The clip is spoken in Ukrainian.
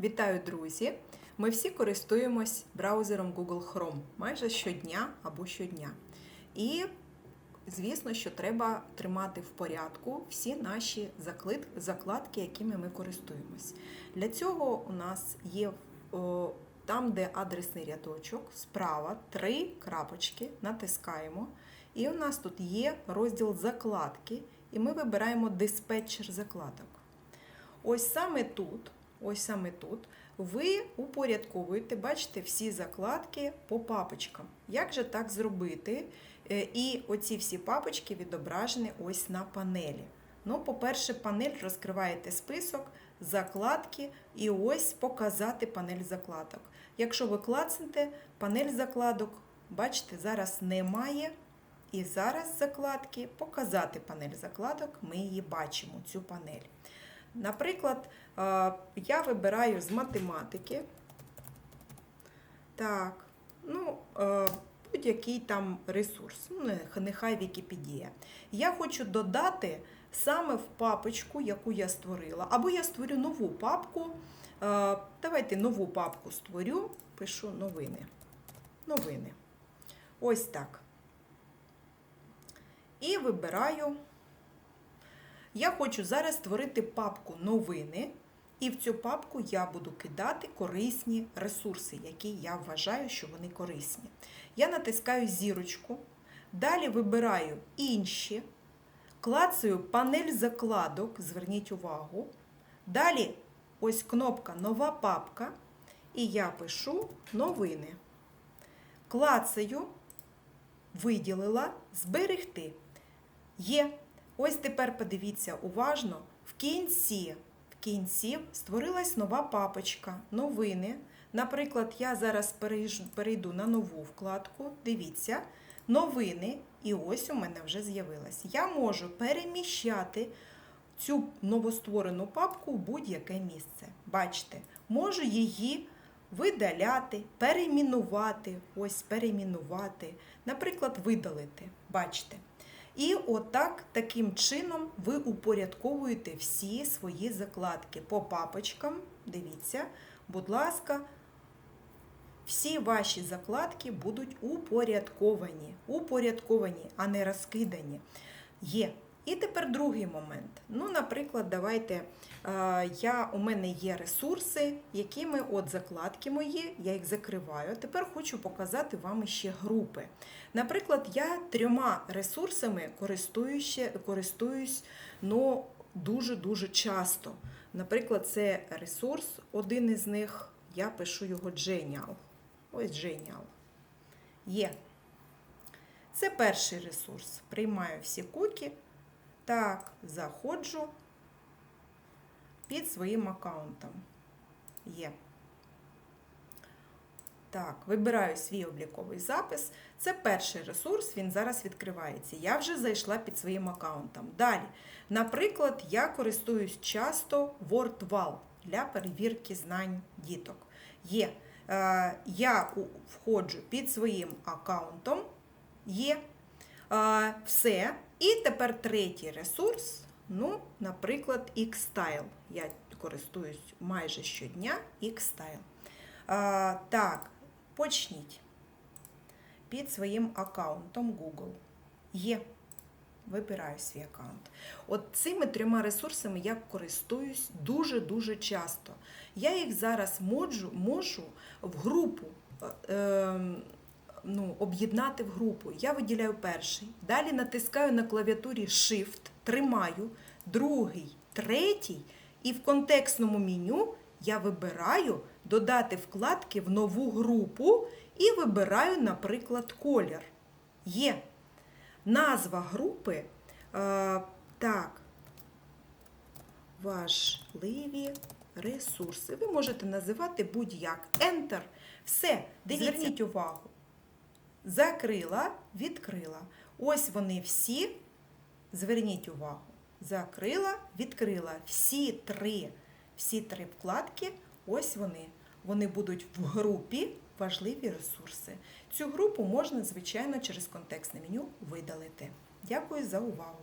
Вітаю, друзі! Ми всі користуємось браузером Google Chrome майже щодня або щодня. І, звісно, що треба тримати в порядку всі наші закладки, якими ми користуємось. Для цього у нас є там, де адресний рядочок, справа три крапочки, натискаємо. І у нас тут є розділ закладки, і ми вибираємо диспетчер закладок. Ось саме тут, ось саме тут ви упорядковуєте, бачите, всі закладки по папочкам. Як же так зробити? Е, І оці всі папочки відображені ось на панелі. Ну, по-перше, панель розкриваєте список, закладки і ось показати панель закладок. Якщо ви клацнете, панель закладок, бачите, зараз немає. І зараз закладки, показати панель закладок, ми її бачимо, цю панель. Наприклад, е, я вибираю з математики. Так, ну, е, будь-який там ресурс, ну, нехай Вікіпедія. Я хочу додати саме в папочку, яку я створила. Або я створю нову папку. Е, Давайте нову папку створю, пишу новини. Новини. Ось так. І вибираю. Я хочу зараз створити папку новини, і в цю папку я буду кидати корисні ресурси, які я вважаю, що вони корисні. Я натискаю зірочку, далі вибираю інші, клацаю панель закладок, зверніть увагу. Далі ось кнопка Нова папка, і я пишу новини. Клацаю, виділила, зберегти. Є. Ось тепер подивіться уважно. В кінці, в кінці створилась нова папочка, новини. Наприклад, я зараз перейду на нову вкладку. Дивіться, новини, і ось у мене вже з'явилась. Я можу переміщати цю новостворену папку в будь-яке місце. Бачите, можу її видаляти, перейменувати, ось перейменувати, наприклад, видалити. Бачите. І отак, таким чином, ви упорядковуєте всі свої закладки по папочкам. Дивіться, будь ласка, всі ваші закладки будуть упорядковані, упорядковані, а не розкидані. Є. І тепер другий момент. Ну, наприклад, давайте е, я, у мене є ресурси, якими от закладки мої, я їх закриваю. Тепер хочу показати вам ще групи. Наприклад, я трьома ресурсами користуюсь, ну, дуже-дуже часто. Наприклад, це ресурс, один із них, я пишу його Genial. Ось Genial. Є. Це перший ресурс. Приймаю всі куки. Так, заходжу під своїм аккаунтом. Є. Так, вибираю свій обліковий запис. Це перший ресурс, він зараз відкривається. Я вже зайшла під своїм аккаунтом. Далі, наприклад, я користуюсь часто WordWall для перевірки знань діток. Є. Е, я входжу під своїм аккаунтом. Є. Е, все. І тепер третій ресурс. Ну, наприклад, Xstyle. Я користуюсь майже щодня Xstyle. А, так, почніть під своїм аккаунтом Google. Є. Вибираю свій аккаунт. От цими трьома ресурсами я користуюсь дуже-дуже часто. Я їх зараз можу, можу в групу е, ем, ну, об'єднати в групу. Я виділяю перший. Далі натискаю на клавіатурі Shift, тримаю, другий, третій, і в контекстному меню я вибираю додати вкладки в нову групу і вибираю, наприклад, колір. Є. Назва групи. Е, так. Важливі ресурси. Ви можете називати будь-як. Enter. Все. Дивіться. Зверніть увагу. Закрила, відкрила. Ось вони всі. Зверніть увагу. Закрила, відкрила. Всі три, всі три вкладки, ось вони. Вони будуть в групі важливі ресурси. Цю групу можна, звичайно, через контекстне меню видалити. Дякую за увагу!